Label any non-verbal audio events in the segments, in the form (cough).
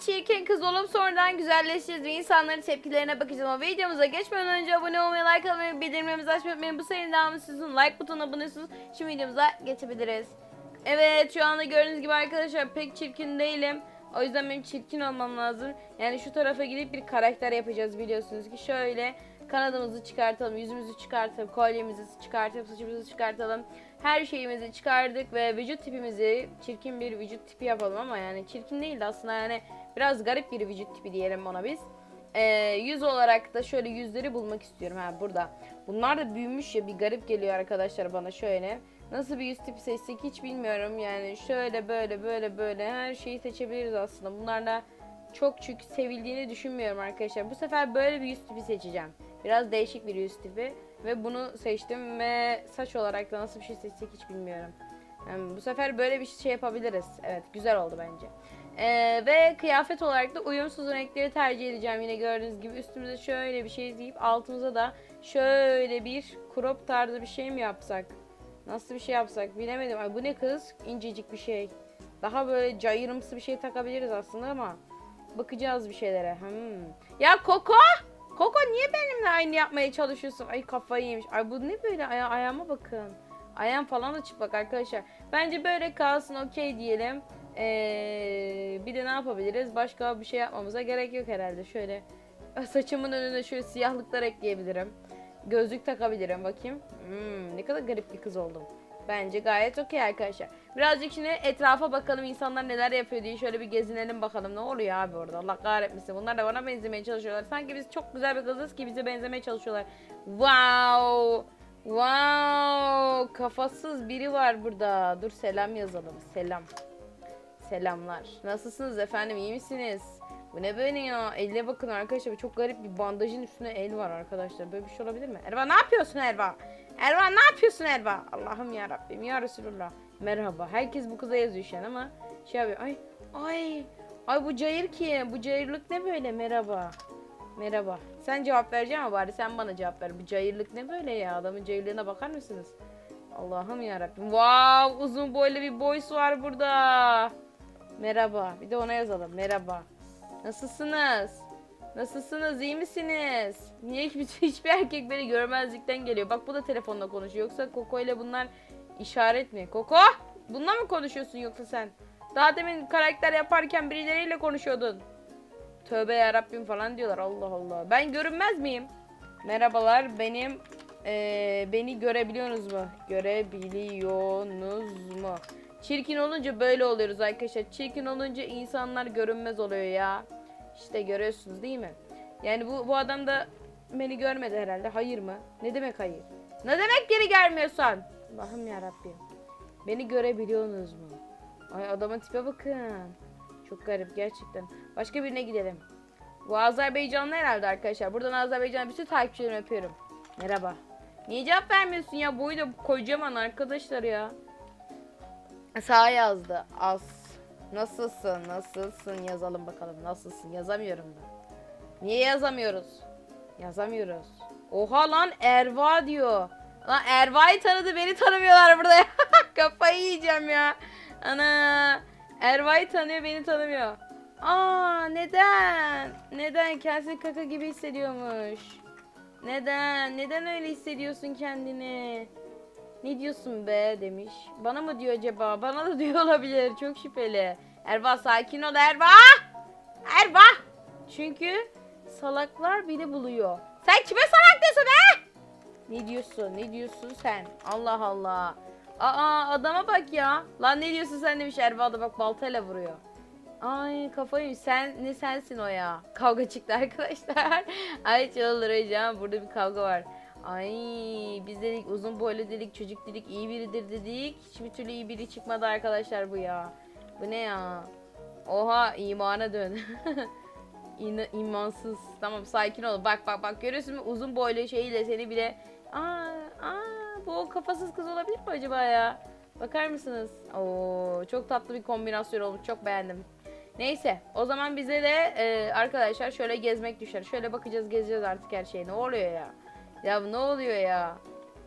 çirkin kız olup sonradan güzelleşeceğiz ve insanların tepkilerine bakacağız ama videomuza geçmeden önce abone olmayı, like atmayı, bildirimlerimizi açmayı unutmayın. Bu serinin devamı sizin like butonuna abone olursunuz. Şimdi videomuza geçebiliriz. Evet şu anda gördüğünüz gibi arkadaşlar pek çirkin değilim. O yüzden benim çirkin olmam lazım. Yani şu tarafa gidip bir karakter yapacağız biliyorsunuz ki. Şöyle kanadımızı çıkartalım, yüzümüzü çıkartalım, kolyemizi çıkartalım, saçımızı çıkartalım. Her şeyimizi çıkardık ve vücut tipimizi çirkin bir vücut tipi yapalım ama yani çirkin değil de aslında yani biraz garip bir vücut tipi diyelim ona biz. Ee, yüz olarak da şöyle yüzleri bulmak istiyorum ha burada. Bunlar da büyümüş ya bir garip geliyor arkadaşlar bana şöyle. Nasıl bir yüz tipi seçsek hiç bilmiyorum yani şöyle böyle böyle böyle her şeyi seçebiliriz aslında. Bunlarla çok çünkü sevildiğini düşünmüyorum arkadaşlar. Bu sefer böyle bir yüz tipi seçeceğim. Biraz değişik bir yüz tipi ve bunu seçtim ve saç olarak da nasıl bir şey seçsek hiç bilmiyorum. Yani bu sefer böyle bir şey yapabiliriz. Evet güzel oldu bence. Ee, ve kıyafet olarak da uyumsuz renkleri tercih edeceğim. Yine gördüğünüz gibi üstümüze şöyle bir şey giyip altımıza da şöyle bir crop tarzı bir şey mi yapsak? Nasıl bir şey yapsak bilemedim. Ay bu ne kız? İncecik bir şey. Daha böyle cayırımsı bir şey takabiliriz aslında ama bakacağız bir şeylere. Hmm. Ya Koko! Koko niye benimle aynı yapmaya çalışıyorsun? Ay kafayı yemiş. Ay bu ne böyle? Aya ayağıma bakın. Ayağım falan da çıplak arkadaşlar. Bence böyle kalsın okey diyelim. Ee, bir de ne yapabiliriz? Başka bir şey yapmamıza gerek yok herhalde. Şöyle saçımın önüne şöyle siyahlıklar ekleyebilirim. Gözlük takabilirim bakayım. Hmm, ne kadar garip bir kız oldum. Bence gayet okey arkadaşlar. Birazcık şimdi etrafa bakalım insanlar neler yapıyor diye şöyle bir gezinelim bakalım. Ne oluyor abi orada Allah kahretmesin. Bunlar da bana benzemeye çalışıyorlar. Sanki biz çok güzel bir kızız ki bize benzemeye çalışıyorlar. Wow. Wow. Kafasız biri var burada. Dur selam yazalım. Selam. Selamlar. Nasılsınız efendim? iyi misiniz? Bu ne böyle ya? Elle bakın arkadaşlar. Çok garip bir bandajın üstüne el var arkadaşlar. Böyle bir şey olabilir mi? Erva ne yapıyorsun Erva? Erva ne yapıyorsun Erva? Allah'ım ya Rabbim ya Resulullah. Merhaba. Herkes bu kıza yazıyor şu an ama şey yapıyor. Ay ay ay bu cayır ki. Bu cayırlık ne böyle? Merhaba. Merhaba. Sen cevap vereceğim ama bari sen bana cevap ver. Bu cayırlık ne böyle ya? Adamın cayırlığına bakar mısınız? Allah'ım ya Rabbim. Wow, uzun boylu bir boys var burada. Merhaba. Bir de ona yazalım. Merhaba. Nasılsınız? Nasılsınız? İyi misiniz? Niye hiç- hiçbir erkek beni görmezlikten geliyor? Bak bu da telefonla konuşuyor. Yoksa Koko ile bunlar işaret mi? Koko? Bununla mı konuşuyorsun yoksa sen? Daha demin karakter yaparken birileriyle konuşuyordun. Tövbe yarabbim falan diyorlar. Allah Allah. Ben görünmez miyim? Merhabalar. Benim eee, beni görebiliyorsunuz mu? Görebiliyorsunuz mu? Çirkin olunca böyle oluyoruz arkadaşlar. Çirkin olunca insanlar görünmez oluyor ya. İşte görüyorsunuz değil mi? Yani bu bu adam da beni görmedi herhalde. Hayır mı? Ne demek hayır? Ne demek geri gelmiyorsun? Allah'ım ya Rabbim. Beni görebiliyorsunuz mu? Ay adamın tipe bakın. Çok garip gerçekten. Başka birine gidelim. Bu Azerbaycanlı herhalde arkadaşlar. Buradan Azerbaycan bütün takipçilerimi öpüyorum. Merhaba. Niye cevap vermiyorsun ya? Boyu da kocaman arkadaşlar ya. Sağ yazdı. As. Nasılsın? Nasılsın? Yazalım bakalım. Nasılsın? Yazamıyorum da. Niye yazamıyoruz? Yazamıyoruz. Oha lan Erva diyor. Lan Erva'yı tanıdı beni tanımıyorlar burada ya. (laughs) Kafayı yiyeceğim ya. Ana. Erva'yı tanıyor beni tanımıyor. Aa neden? Neden? Kendisi kaka gibi hissediyormuş. Neden? Neden öyle hissediyorsun kendini? Ne diyorsun be demiş. Bana mı diyor acaba? Bana da (laughs) diyor olabilir. Çok şüpheli. Erva sakin ol Erva. Erva. Çünkü salaklar beni buluyor. Sen kime salak diyorsun he? Ne diyorsun? Ne diyorsun sen? Allah Allah. Aa adama bak ya. Lan ne diyorsun sen demiş Erva da bak baltayla vuruyor. Ay kafayı sen ne sensin o ya. Kavga çıktı (laughs) arkadaşlar. Ay çıldıracağım. Burada bir kavga var. Ay biz dedik uzun boylu dedik çocuk dedik iyi biridir dedik. Hiçbir türlü iyi biri çıkmadı arkadaşlar bu ya. Bu ne ya? Oha imana dön. (laughs) İna, imansız. Tamam sakin ol. Bak bak bak görüyorsun mu uzun boylu şeyle seni bile. Aa, aa bu kafasız kız olabilir mi acaba ya? Bakar mısınız? Oo çok tatlı bir kombinasyon olmuş. Çok beğendim. Neyse o zaman bize de e, arkadaşlar şöyle gezmek düşer. Şöyle bakacağız gezeceğiz artık her şeye. Ne oluyor ya? Ya ne oluyor ya?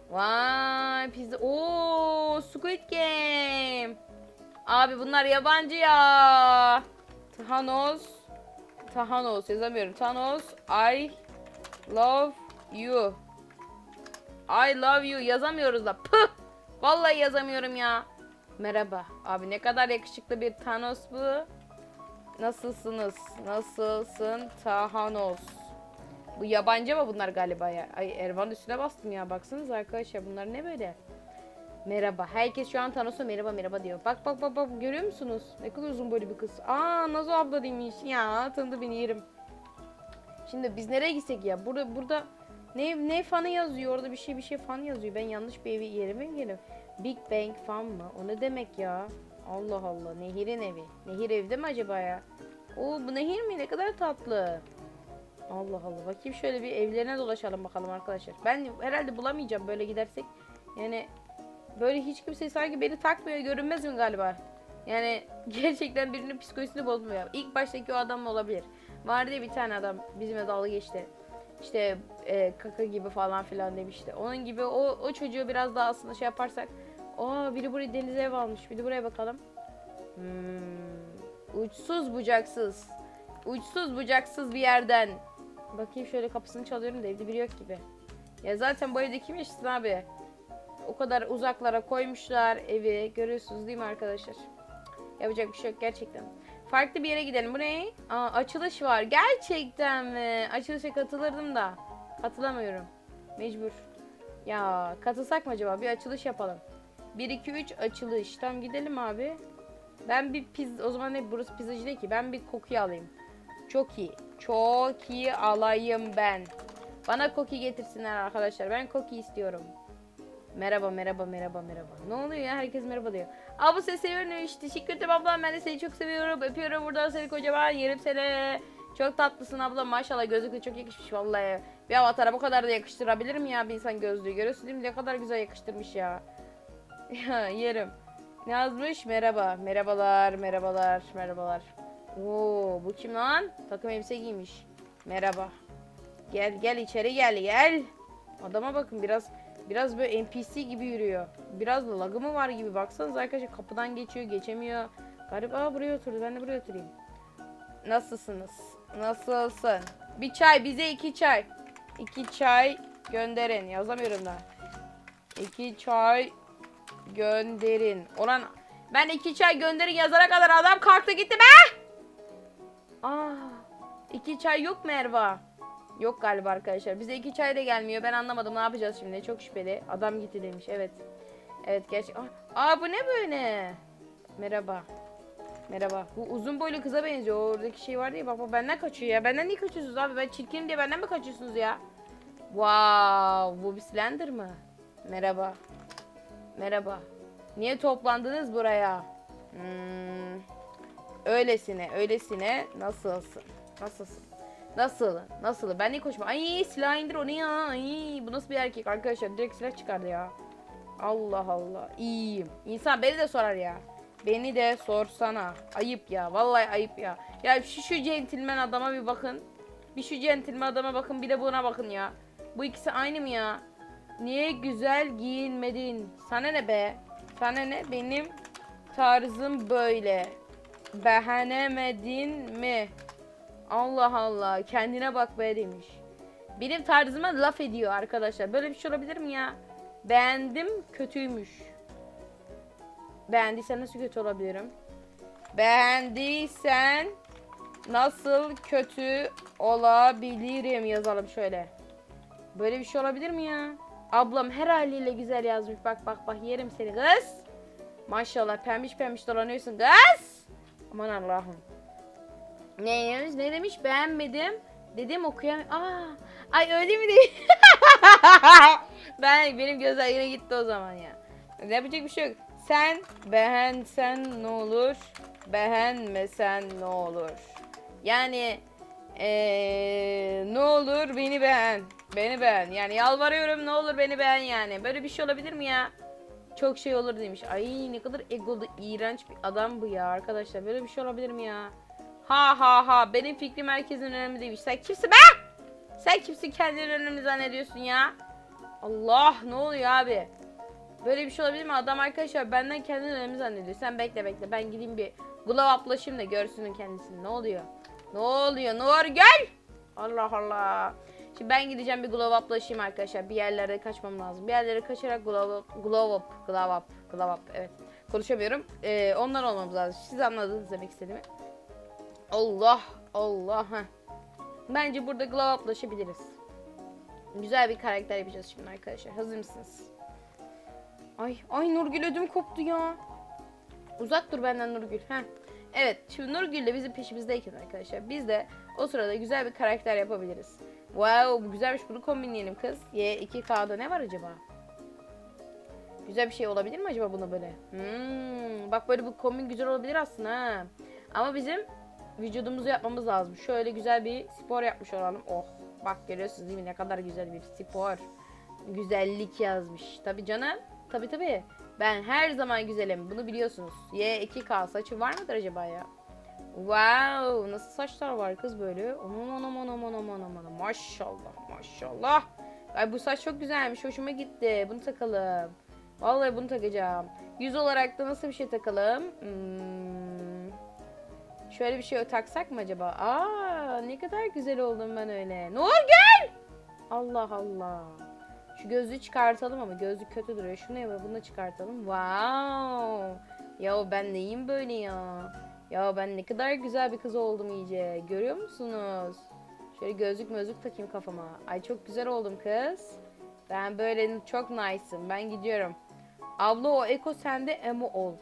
Vay pizza. Oo Squid Game. Abi bunlar yabancı ya. Thanos. Thanos yazamıyorum. Thanos I love you. I love you yazamıyoruz da. Pıh! Vallahi yazamıyorum ya. Merhaba. Abi ne kadar yakışıklı bir Thanos bu. Nasılsınız? Nasılsın Thanos? Bu yabancı mı bunlar galiba ya? Ay Ervan üstüne bastım ya. Baksanıza arkadaşlar bunlar ne böyle? Merhaba. Herkes şu an Thanos'a merhaba merhaba diyor. Bak bak bak bak görüyor musunuz? Ne kadar uzun boylu bir kız. Aa Nazo abla demiş. Ya tanıdı beni yerim. Şimdi biz nereye gitsek ya? Burada burada ne ne fanı yazıyor? Orada bir şey bir şey fan yazıyor. Ben yanlış bir evi yere mi girdim? Big Bang fan mı? O ne demek ya? Allah Allah. Nehir'in evi. Nehir evde mi acaba ya? Oo bu Nehir mi? Ne kadar tatlı. Allah Allah. Bakayım şöyle bir evlerine dolaşalım bakalım arkadaşlar. Ben herhalde bulamayacağım böyle gidersek. Yani böyle hiç kimse sanki beni takmıyor görünmez mi galiba? Yani (laughs) gerçekten birinin psikolojisini bozmuyor. İlk baştaki o adam olabilir? Vardı bir tane adam bizimle dalga geçti. İşte e, kaka gibi falan filan demişti. Onun gibi o, o çocuğu biraz daha aslında şey yaparsak. Aa biri buraya denize ev almış. Bir de buraya bakalım. Hmm, uçsuz bucaksız. Uçsuz bucaksız bir yerden. Bakayım şöyle kapısını çalıyorum da evde biri yok gibi. Ya zaten bu evde kim yaşasın abi? O kadar uzaklara koymuşlar evi. Görüyorsunuz değil mi arkadaşlar? Yapacak bir şey yok gerçekten. Farklı bir yere gidelim. Bu ne? Aa, açılış var. Gerçekten mi? Açılışa katılırdım da. Katılamıyorum. Mecbur. Ya katılsak mı acaba? Bir açılış yapalım. 1 2 3 açılış. Tamam gidelim abi. Ben bir piz o zaman ne burası pizzacı değil ki. Ben bir kokuyu alayım. Çok iyi. Çok iyi alayım ben. Bana koki getirsinler arkadaşlar. Ben koki istiyorum. Merhaba merhaba merhaba merhaba. Ne oluyor ya herkes merhaba diyor. Abla seni seviyorum işte. Teşekkür ederim ablam ben de seni çok seviyorum. Öpüyorum buradan seni kocaman yerim seni. Çok tatlısın abla maşallah gözlükle çok yakışmış vallahi. Bir avatara bu kadar da yakıştırabilir mi ya bir insan gözlüğü görüyorsun değil mi? Ne kadar güzel yakıştırmış ya. (laughs) Ya yerim. Ne yazmış? Merhaba. Merhabalar, merhabalar, merhabalar. Oo, bu kim lan? Takım elbise giymiş. Merhaba. Gel gel içeri gel gel. Adama bakın biraz biraz böyle NPC gibi yürüyor. Biraz da lagı mı var gibi baksanız arkadaşlar kapıdan geçiyor geçemiyor. Garip aa buraya oturdu ben de buraya oturayım. Nasılsınız? Nasılsın? Bir çay bize iki çay. İki çay gönderin yazamıyorum da. İki çay gönderin. Olan ben iki çay gönderin yazana kadar adam kalktı gitti be. Aa, iki çay yok mu? Yok galiba arkadaşlar. Bize iki çay da gelmiyor. Ben anlamadım. Ne yapacağız şimdi? Çok şüpheli. Adam gitti demiş. Evet. Evet gerçek. Aa, aa bu ne böyle? Merhaba. Merhaba. Bu uzun boylu kıza benziyor. Oradaki şey var ya bak bak benden kaçıyor ya. Benden niye kaçıyorsunuz abi? Ben çirkinim diye benden mi kaçıyorsunuz ya? Wow, bu bir Slender mı? Merhaba. Merhaba. Niye toplandınız buraya? Hmm, öylesine, öylesine nasılsın? Nasılsın? Nasıl? Nasıl? Ben niye koşma? Ay silah indir onu ya. Ay bu nasıl bir erkek arkadaşlar? Direkt silah çıkardı ya. Allah Allah. İyiyim. İnsan beni de sorar ya. Beni de sorsana. Ayıp ya. Vallahi ayıp ya. Ya şu, şu centilmen adama bir bakın. Bir şu centilmen adama bakın. Bir de buna bakın ya. Bu ikisi aynı mı ya? Niye güzel giyinmedin? Sana ne be? Sana ne? Benim tarzım böyle. Beğenemedin mi? Allah Allah. Kendine bak be demiş. Benim tarzıma laf ediyor arkadaşlar. Böyle bir şey olabilir mi ya? Beğendim kötüymüş. Beğendiysen nasıl kötü olabilirim? Beğendiysen nasıl kötü olabilirim yazalım şöyle. Böyle bir şey olabilir mi ya? Ablam her haliyle güzel yazmış. Bak bak bak yerim seni kız. Maşallah pembiş pembiş dolanıyorsun kız. Aman Allah'ım. Ne demiş? Ne demiş? Beğenmedim. Dedim okuyam. Aa, ay öyle mi değil? (laughs) ben benim gözler yine gitti o zaman ya. Yapacak bir şey yok. Sen beğensen ne olur? Beğenmesen ne olur? Yani eee, ne olur beni beğen. Beni beğen. Yani yalvarıyorum ne olur beni beğen yani. Böyle bir şey olabilir mi ya? Çok şey olur demiş. Ay ne kadar egolu, iğrenç bir adam bu ya arkadaşlar. Böyle bir şey olabilir mi ya? Ha ha ha. Benim fikrim herkesin önemli değilmiş. Sen kimsin be? Sen kimsin kendini önemli zannediyorsun ya? Allah ne oluyor abi? Böyle bir şey olabilir mi? Adam arkadaşlar benden kendini önemli zannediyor. Sen bekle bekle. Ben gideyim bir glow up'laşayım da görsün kendisini. Ne oluyor? Ne oluyor? Nur gel. Allah Allah. Şimdi ben gideceğim bir glow up'laşayım arkadaşlar. Bir yerlere kaçmam lazım. Bir yerlere kaçarak glow up, glow up, glow up, glow up. Evet. Konuşamıyorum. Ee, ondan olmamız lazım. Siz anladınız demek istediğimi. Allah, Allah. Heh. Bence burada glow up'laşabiliriz. Güzel bir karakter yapacağız şimdi arkadaşlar. Hazır mısınız? Ay, ay Nurgül ödüm koptu ya. Uzak dur benden Nurgül. Heh. Evet, şimdi Nurgül de bizim peşimizdeyken arkadaşlar biz de o sırada güzel bir karakter yapabiliriz. Wow, bu güzelmiş. Bunu kombinleyelim kız. Y2K'da ne var acaba? Güzel bir şey olabilir mi acaba buna böyle? Hmm, bak böyle bu kombin güzel olabilir aslında ha. Ama bizim vücudumuzu yapmamız lazım. Şöyle güzel bir spor yapmış olalım. Oh, bak görüyorsunuz değil mi ne kadar güzel bir spor. Güzellik yazmış. Tabi canım. Tabi tabi. Ben her zaman güzelim. Bunu biliyorsunuz. Y2K saçı var mıdır acaba ya? Wow, nasıl saçlar var kız böyle? Aman aman aman aman aman. Maşallah, maşallah. Ay bu saç çok güzelmiş. Hoşuma gitti. Bunu takalım. Vallahi bunu takacağım. Yüz olarak da nasıl bir şey takalım? Hmm. Şöyle bir şey taksak mı acaba? Aa, ne kadar güzel oldum ben öyle. Nur gel! Allah Allah. Şu gözlüğü çıkartalım ama gözlük kötü duruyor. Şunu yapalım, bunu da çıkartalım. Wow. Ya ben neyim böyle ya? Ya ben ne kadar güzel bir kız oldum iyice. Görüyor musunuz? Şöyle gözlük mözlük takayım kafama. Ay çok güzel oldum kız. Ben böyle çok nice'ım. Ben gidiyorum. Abla o Eko sen de emo ol.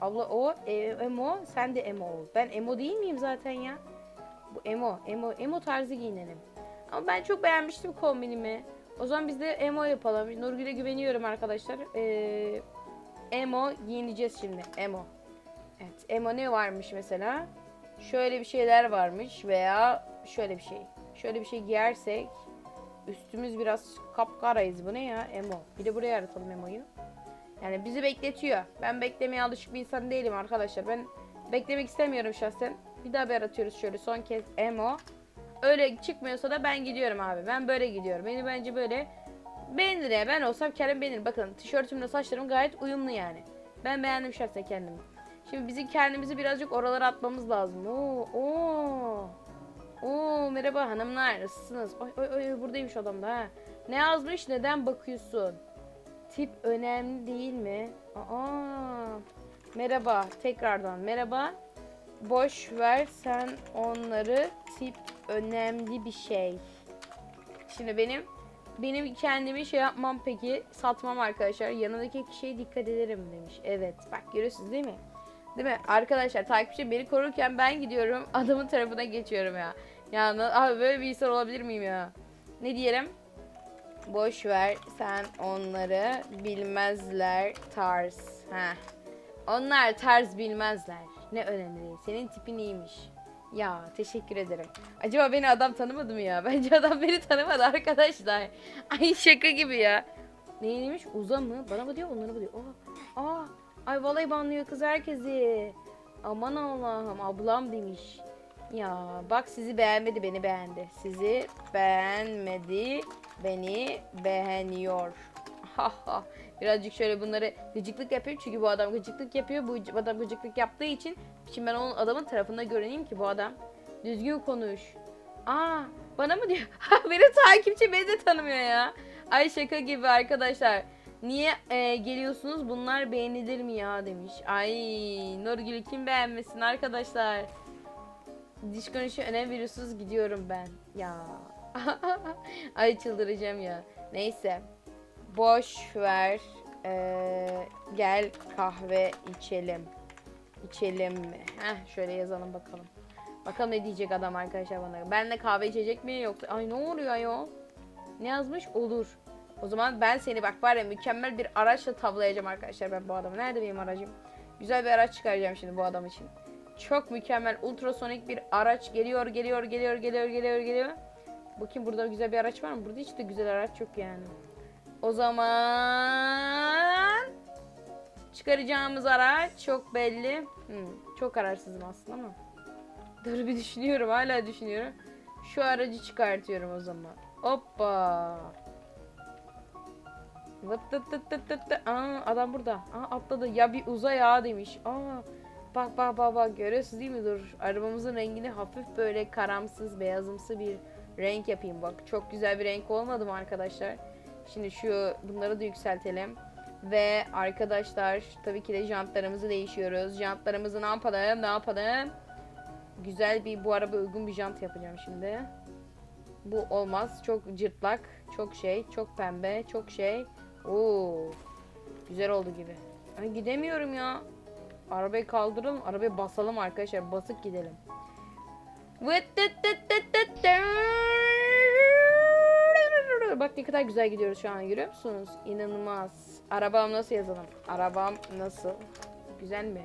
Abla o e, emo sen de emo ol. Ben emo değil miyim zaten ya? Bu emo, emo, emo tarzı giyinelim. Ama ben çok beğenmiştim kombinimi. O zaman biz de emo yapalım. Nurgül'e güveniyorum arkadaşlar. Ee, emo giyineceğiz şimdi. Emo. Evet. Emo ne varmış mesela? Şöyle bir şeyler varmış veya şöyle bir şey. Şöyle bir şey giyersek üstümüz biraz kapkarayız. Bu ne ya? Emo. Bir de buraya aratalım Emo'yu. Yani bizi bekletiyor. Ben beklemeye alışık bir insan değilim arkadaşlar. Ben beklemek istemiyorum şahsen. Bir daha bir aratıyoruz şöyle son kez Emo. Öyle çıkmıyorsa da ben gidiyorum abi. Ben böyle gidiyorum. Beni bence böyle beğenir ya. Ben olsam kendim beğenir. Bakın tişörtümle saçlarım gayet uyumlu yani. Ben beğendim şahsen kendimi. Şimdi bizim kendimizi birazcık oralara atmamız lazım. Oo, oo. Oo, merhaba hanımlar. Nasılsınız? Ay, ay, ay buradaymış adam da ha. Ne yazmış? Neden bakıyorsun? Tip önemli değil mi? Aa. Merhaba. Tekrardan merhaba. Boş ver sen onları. Tip önemli bir şey. Şimdi benim benim kendimi şey yapmam peki satmam arkadaşlar. Yanındaki kişiye dikkat ederim demiş. Evet. Bak görüyorsunuz değil mi? Değil mi? Arkadaşlar takipçi beni korurken ben gidiyorum (laughs) adamın tarafına geçiyorum ya. Ya na- abi böyle bir insan olabilir miyim ya? Ne diyelim? Boş ver sen onları bilmezler tarz. Ha. Onlar tarz bilmezler. Ne önemli. Senin tipin iyiymiş. Ya teşekkür ederim. Acaba beni adam tanımadı mı ya? (laughs) Bence adam beni tanımadı arkadaşlar. Ay şaka gibi ya. Neymiş? Uza mı? Bana mı diyor onlara mı diyor? Aa, aa, ay vallahi banlıyor kız herkesi. Aman Allah'ım ablam demiş. Ya bak sizi beğenmedi beni beğendi. Sizi beğenmedi beni beğeniyor. Ha ha. Birazcık şöyle bunları gıcıklık yapıyorum çünkü bu adam gıcıklık yapıyor. Bu adam gıcıklık yaptığı için şimdi ben onun adamın tarafında görüneyim ki bu adam düzgün konuş. Aa bana mı diyor? (laughs) Benim takipçi beni de tanımıyor ya. Ay şaka gibi arkadaşlar. Niye e, geliyorsunuz bunlar beğenilir mi ya demiş. Ay Nurgül'ü kim beğenmesin arkadaşlar. Diş konuşu önem veriyorsunuz gidiyorum ben. Ya. (laughs) Ay çıldıracağım ya. Neyse. Boş ver. Ee, gel kahve içelim. İçelim mi? Heh, şöyle yazalım bakalım. Bakalım ne diyecek adam arkadaşlar bana. Ben de kahve içecek mi yoksa? Ay ne oluyor ayol? Ne yazmış? Olur. O zaman ben seni bak var ya mükemmel bir araçla tavlayacağım arkadaşlar ben bu adamı. Nerede benim aracım? Güzel bir araç çıkaracağım şimdi bu adam için. Çok mükemmel ultrasonik bir araç geliyor geliyor geliyor geliyor geliyor geliyor. Bakayım burada güzel bir araç var mı? Burada hiç de güzel araç yok yani. O zaman çıkaracağımız araç çok belli. Hmm, çok kararsızım aslında ama. Dur bir düşünüyorum hala düşünüyorum. Şu aracı çıkartıyorum o zaman. Hoppa. Vıt tıt tıt tıt tıt tıt. Aa, adam burada. Aa, atladı. Ya bir uza ya demiş. Aa, Bak bak bak bak görüyorsunuz değil mi? Dur arabamızın rengini hafif böyle karamsız beyazımsı bir renk yapayım bak. Çok güzel bir renk olmadı mı arkadaşlar? Şimdi şu bunları da yükseltelim. Ve arkadaşlar tabii ki de jantlarımızı değişiyoruz. Jantlarımızı ne yapalım ne yapalım? Güzel bir bu araba uygun bir jant yapacağım şimdi. Bu olmaz. Çok cırtlak, çok şey, çok pembe, çok şey. Oo. Güzel oldu gibi. Ay gidemiyorum ya. Arabayı kaldıralım, arabaya basalım arkadaşlar. Basık gidelim. Bak ne kadar güzel gidiyoruz şu an görüyor musunuz? İnanılmaz. Arabam nasıl yazalım? Arabam nasıl? Güzel mi?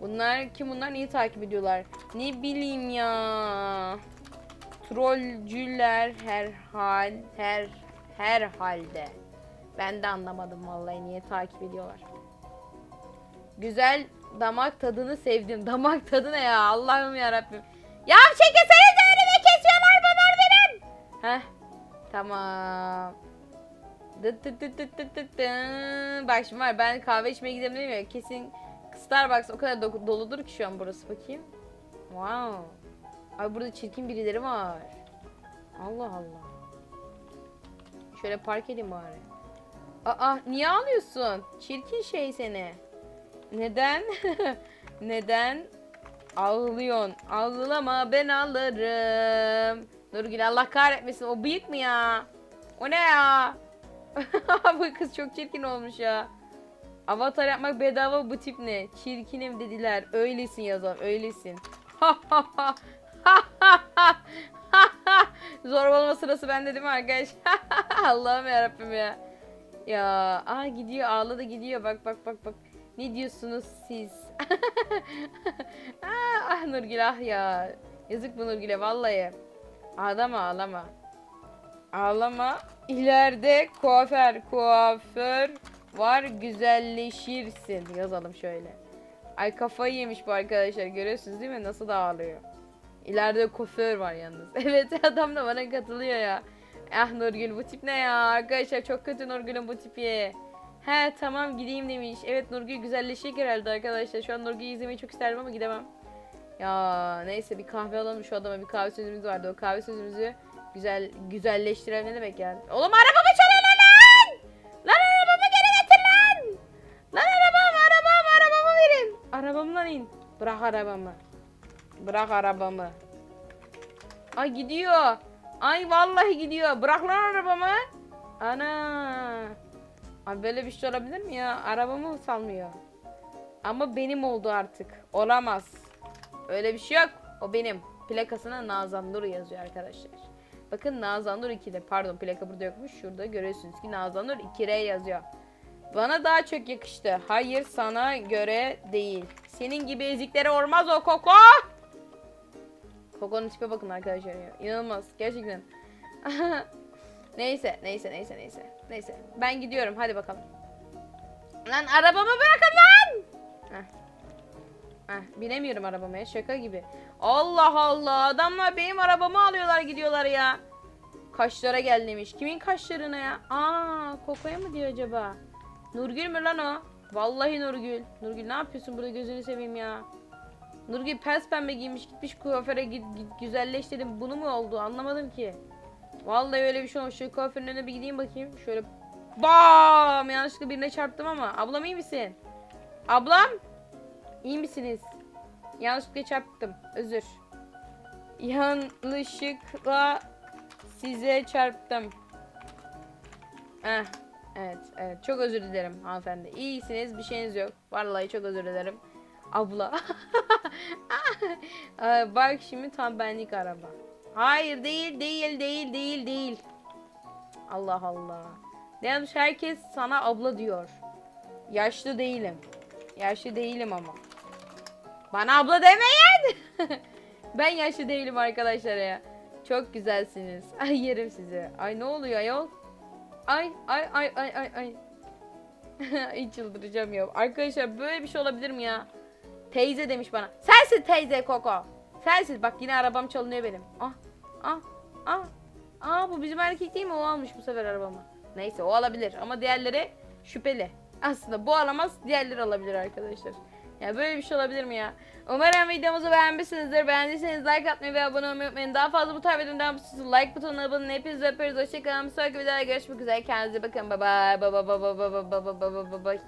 Bunlar kim bunlar niye takip ediyorlar? Ne bileyim ya. Trollcüler her hal her her halde. Ben de anlamadım vallahi niye takip ediyorlar. Güzel damak tadını sevdim. (laughs) Damak tadı ne ya? Allah'ım ya Rabbim. Ya çekesenize önüme kesiyorlar bunlar benim. Heh. Tamam. Dıt dıt dıt dıt dıt dıt dı. Bak var ben kahve içmeye değil mi? Kesin Starbucks o kadar do- doludur ki şu an burası bakayım. Wow. Ay burada çirkin birileri var. Allah Allah. Şöyle park edeyim bari. Aa niye ağlıyorsun? Çirkin şey seni. Neden? (laughs) Neden? Ağlıyorsun. Ağlama ben ağlarım. Nurgül Allah kahretmesin. O bıyık mı ya? O ne ya? (laughs) bu kız çok çirkin olmuş ya. Avatar yapmak bedava bu tip ne? Çirkinim dediler. Öylesin yazalım. Öylesin. (laughs) Zorbalama sırası bende değil arkadaş? Allah'ım yarabbim ya. Ya aa gidiyor ağladı gidiyor bak bak bak bak. Ne diyorsunuz siz? (laughs) ah, ah Nurgül ah ya. Yazık bu Nurgül'e vallahi. Ağlama ağlama. Ağlama. İleride kuaför kuaför var güzelleşirsin. Yazalım şöyle. Ay kafayı yemiş bu arkadaşlar. Görüyorsunuz değil mi? Nasıl da ağlıyor. İleride kuaför var yalnız. (laughs) Evet adam da bana katılıyor ya. Ah Nurgül bu tip ne ya? Arkadaşlar çok kötü Nurgül'ün bu tipi. He tamam gideyim demiş. Evet Nurgül güzelleşecek herhalde arkadaşlar. Şu an Nurgül'ü izlemeyi çok isterdim ama gidemem. Ya neyse bir kahve alalım şu adama. Bir kahve sözümüz vardı. O kahve sözümüzü güzel güzelleştirelim ne demek yani? Oğlum arabamı çalıyorlar lan! Lan arabamı geri getir lan! Lan arabam arabam arabamı verin. Arabamdan in. Bırak arabamı. Bırak arabamı. Ay gidiyor. Ay vallahi gidiyor. Bırak lan arabamı. Ana. Ay böyle bir şey olabilir mi ya? Arabamı salmıyor. Ama benim oldu artık. Olamaz. Öyle bir şey yok. O benim. Plakasına Nazan Nur yazıyor arkadaşlar. Bakın Nazan Nur 2'de. Pardon plaka burada yokmuş. Şurada görüyorsunuz ki Nazan Nur 2R yazıyor. Bana daha çok yakıştı. Hayır sana göre değil. Senin gibi eziklere olmaz o Koko. Koko'nun tipe bakın arkadaşlar ya. İnanılmaz. Gerçekten. (laughs) neyse, neyse, neyse, neyse. Neyse. Ben gidiyorum. Hadi bakalım. Lan arabamı bırakın lan! Heh. Heh, binemiyorum arabama. Şaka gibi. Allah Allah. Adamlar benim arabamı alıyorlar gidiyorlar ya. Kaşlara gel demiş. Kimin kaşlarına ya? Aa, Koko'ya mı diyor acaba? Nurgül mü lan o? Vallahi Nurgül. Nurgül ne yapıyorsun burada gözünü seveyim ya. Nurgül pes pembe giymiş gitmiş kuaföre git, git güzelleştirdim. Bunu mu oldu anlamadım ki. Vallahi öyle bir şey olmuş. Şu kuaförün önüne bir gideyim bakayım. Şöyle bam yanlışlıkla birine çarptım ama. Ablam iyi misin? Ablam? İyi misiniz? Yanlışlıkla çarptım. Özür. Yanlışlıkla size çarptım. Eh, evet, evet. Çok özür dilerim hanımefendi. İyisiniz, bir şeyiniz yok. Vallahi çok özür dilerim. Abla. (laughs) Bak şimdi tam benlik araba. Hayır değil, değil, değil, değil, değil. Allah Allah. Yapmış? Herkes sana abla diyor. Yaşlı değilim. Yaşlı değilim ama. Bana abla demeyin. (laughs) ben yaşlı değilim arkadaşlar ya. Çok güzelsiniz. (laughs) Ay yerim sizi. Ay ne oluyor ayol? Ay ay ay ay ay ay. ay çıldıracağım ya. Arkadaşlar böyle bir şey olabilir mi ya? Teyze demiş bana. Sensin teyze Koko. Sensin. Bak yine arabam çalınıyor benim. Ah ah ah. Aa bu bizim erkek değil mi? O almış bu sefer arabamı. Neyse o alabilir ama diğerleri şüpheli. Aslında bu alamaz diğerleri alabilir arkadaşlar. Ya böyle bir şey olabilir mi ya? Umarım videomuzu beğenmişsinizdir. Beğendiyseniz like atmayı ve abone olmayı unutmayın. Daha fazla bu tarz videodan yapıyorsunuz. Like butonuna abone. Hepinizi öpüyoruz. Hoşçakalın. Bir sonraki videoda görüşmek üzere. Kendinize bakın. Bye. Bye bye bye bye bye bye bye bye bye bye.